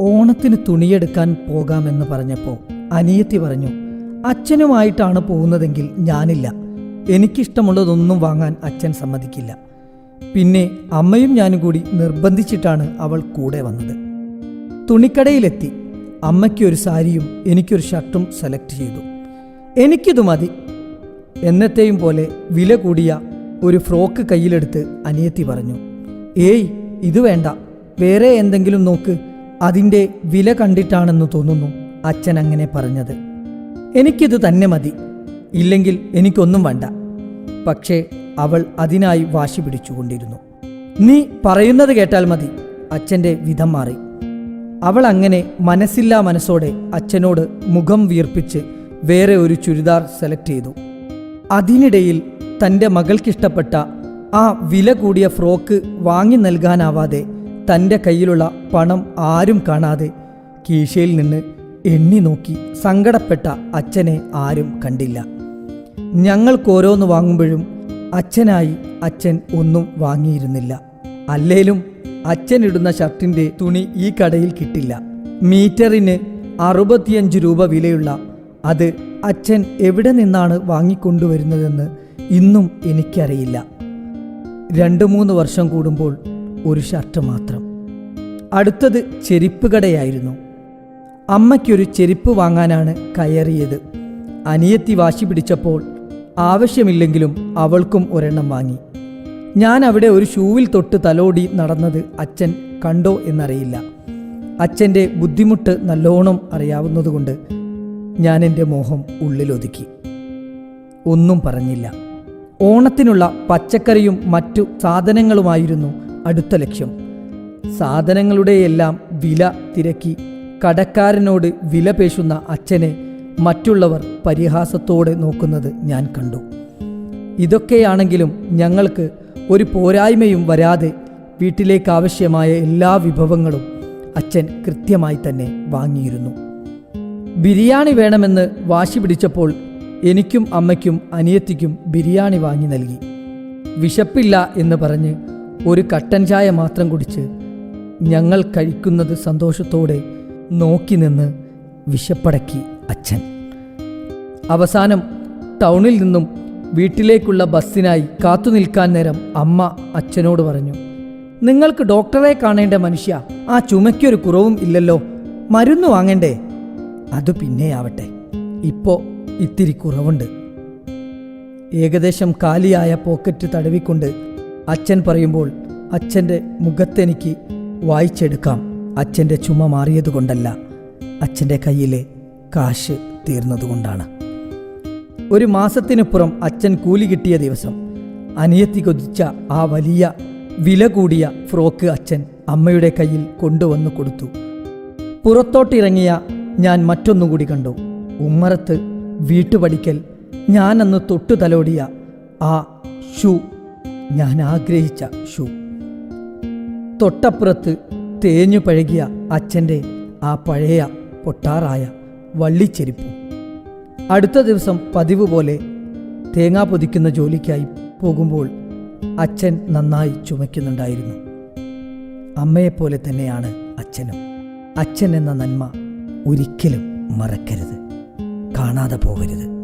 ഓണത്തിന് തുണിയെടുക്കാൻ പോകാമെന്ന് പറഞ്ഞപ്പോൾ അനിയത്തി പറഞ്ഞു അച്ഛനുമായിട്ടാണ് പോകുന്നതെങ്കിൽ ഞാനില്ല. എനിക്കിഷ്ടമുള്ളതൊന്നും വാങ്ങാൻ അച്ഛൻ സമ്മതിക്കില്ല. പിന്നെ അമ്മയും ഞാനും കൂടി നിർബന്ധിച്ചിട്ടാണ് അവൾ കൂടെ വന്നത്. തുണിക്കടയിലെത്തി. അമ്മയ്ക്കൊരു സാരിയും എനിക്കൊരു ഷർട്ടും സെലക്ട് ചെയ്തു. എനിക്കിത് മതി. എന്നത്തെയും പോലെ വില കൂടിയ ഒരു ഫ്രോക്ക് കയ്യിലെടുത്ത് അനിയത്തി പറഞ്ഞു ഏയ് ഇത് വേണ്ട. വേറെ എന്തെങ്കിലും നോക്ക്. അതിന്റെ വില കണ്ടിട്ടാണെന്ന് തോന്നുന്നു അച്ഛൻ അങ്ങനെ പറഞ്ഞത്. എനിക്കിത് തന്നെ മതി. ഇല്ലെങ്കിൽ എനിക്കൊന്നും വേണ്ട. പക്ഷേ അവൾ അതിനായി വാശി പിടിച്ചുകൊണ്ടിരുന്നു. നീ പറയുന്നത് കേട്ടാൽ മതി. അച്ഛന്റെ വിധം മാറി. അവൾ അങ്ങനെ മനസ്സില്ലാ മനസ്സോടെ അച്ഛനോട് മുഖം വീർപ്പിച്ച് വേറെ ഒരു ചുരിദാർ സെലക്ട് ചെയ്തു. അതിനിടയിൽ തന്റെ മകൾക്കിഷ്ടപ്പെട്ട ആ വില കൂടിയ ഫ്രോക്ക് വാങ്ങി നൽകാനാവാതെ തന്റെ കയ്യിലുള്ള പണം ആരും കാണാതെ കീശയിൽ നിന്ന് എണ്ണി നോക്കി സങ്കടപ്പെട്ട അച്ഛനെ ആരും കണ്ടില്ല. ഞങ്ങൾക്കോരോന്ന് വാങ്ങുമ്പോഴും അച്ഛനായി അച്ഛൻ ഒന്നും വാങ്ങിയിരുന്നില്ല. അല്ലേലും അച്ഛനിടുന്ന ഷർട്ടിന്റെ തുണി ഈ കടയിൽ കിട്ടില്ല. മീറ്ററിന് അറുപത്തിയഞ്ച് രൂപ വിലയുള്ള അത് അച്ഛൻ എവിടെ നിന്നാണ് വാങ്ങിക്കൊണ്ടുവരുന്നതെന്ന് ഇന്നും എനിക്കറിയില്ല. രണ്ട് മൂന്ന് വർഷം കൂടുമ്പോൾ ഒരു ഷർട്ട് മാത്രം. അടുത്തത് ചെരിപ്പ് കടയായിരുന്നു അമ്മയ്ക്കൊരു ചെരുപ്പ് വാങ്ങാനാണ് കയറിയത്. അനിയത്തി വാശി പിടിച്ചപ്പോൾ ആവശ്യമില്ലെങ്കിലും അവൾക്കും ഒരെണ്ണം വാങ്ങി. ഞാൻ അവിടെ ഒരു ഷൂവിൽ തൊട്ട് തലോടി നടന്നത് അച്ഛൻ കണ്ടോ എന്നറിയില്ല. അച്ഛന്റെ ബുദ്ധിമുട്ട് നല്ലോണം അറിയാവുന്നതുകൊണ്ട് ഞാൻ എന്റെ മോഹം ഉള്ളിലൊതുക്കി. ഒന്നും പറഞ്ഞില്ല. ഓണത്തിനുള്ള പച്ചക്കറിയും മറ്റു സാധനങ്ങളുമായിരുന്നു അടുത്ത ലക്ഷ്യം. സാധനങ്ങളുടെയെല്ലാം വില തിരക്കി കടക്കാരനോട് വില പേശുന്ന അച്ഛനെ മറ്റുള്ളവർ പരിഹാസത്തോടെ നോക്കുന്നത് ഞാൻ കണ്ടു. ഇതൊക്കെയാണെങ്കിലും ഞങ്ങൾക്ക് ഒരു പോരായ്മയും വരാതെ വീട്ടിലേക്ക് ആവശ്യമായ എല്ലാ വിഭവങ്ങളും അച്ഛൻ കൃത്യമായി തന്നെ വാങ്ങിയിരുന്നു. ബിരിയാണി വേണമെന്ന് വാശി പിടിച്ചപ്പോൾ എനിക്കും അമ്മയ്ക്കും അനിയത്തിക്കും ബിരിയാണി വാങ്ങി നൽകി. വിശപ്പില്ല എന്ന് പറഞ്ഞ് ഒരു കട്ടൻ ചായ മാത്രം കുടിച്ച് ഞങ്ങൾ കഴിക്കുന്നത് സന്തോഷത്തോടെ നോക്കി നിന്ന് വിശപ്പടക്കി അച്ഛൻ. അവസാനം ടൗണിൽ നിന്നും വീട്ടിലേക്കുള്ള ബസ്സിനായി കാത്തു നിൽക്കാൻ നേരം അമ്മ അച്ഛനോട് പറഞ്ഞു നിങ്ങൾക്ക് ഡോക്ടറെ കാണേണ്ട മനുഷ്യ ആ ചുമയ്ക്കൊരു കുറവും ഇല്ലല്ലോ മരുന്ന് വാങ്ങണ്ടേ? അത് പിന്നെയാവട്ടെ ഇപ്പോ ഇത്തിരി കുറവുണ്ട്. ഏകദേശം കാലിയായ പോക്കറ്റ് തടവിക്കൊണ്ട് അച്ഛൻ പറയുമ്പോൾ അച്ഛന്റെ മുഖത്തെനിക്ക് വായിച്ചെടുക്കാം. അച്ഛന്റെ ചുമ മാറിയതുകൊണ്ടല്ല അച്ഛന്റെ കയ്യിലെ കാശ് തീർന്നതുകൊണ്ടാണ്. ഒരു മാസത്തിനപ്പുറം അച്ഛൻ കൂലി കിട്ടിയ ദിവസം അനിയത്തി കൊതിച്ച ആ വലിയ വില കൂടിയ ഫ്രോക്ക് അച്ഛൻ അമ്മയുടെ കയ്യിൽ കൊണ്ടുവന്നു കൊടുത്തു. പുറത്തോട്ടിറങ്ങിയ ഞാൻ മറ്റൊന്നുകൂടി കണ്ടു. ഉമ്മറത്ത് വീട്ടുപടിക്കൽ ഞാനന്ന് തൊട്ടു തലോടിയ ആ ഷൂ ഞാൻ ആഗ്രഹിച്ച ഷൂ. തൊട്ടപ്പുറത്ത് തേഞ്ഞു പഴകിയ അച്ഛന്റെ ആ പഴയ പൊട്ടാറായ വള്ളിച്ചെരിപ്പും. അടുത്ത ദിവസം പതിവ് പോലെ തേങ്ങാ പൊതിക്കുന്ന ജോലിക്കായി പോകുമ്പോൾ അച്ഛൻ നന്നായി ചുമയ്ക്കുന്നുണ്ടായിരുന്നു. അമ്മയെപ്പോലെ തന്നെയാണ് അച്ഛനും. അച്ഛൻ എന്ന നന്മ ഒരിക്കലും മറക്കരുത്. കാണാതെ പോകരുത്.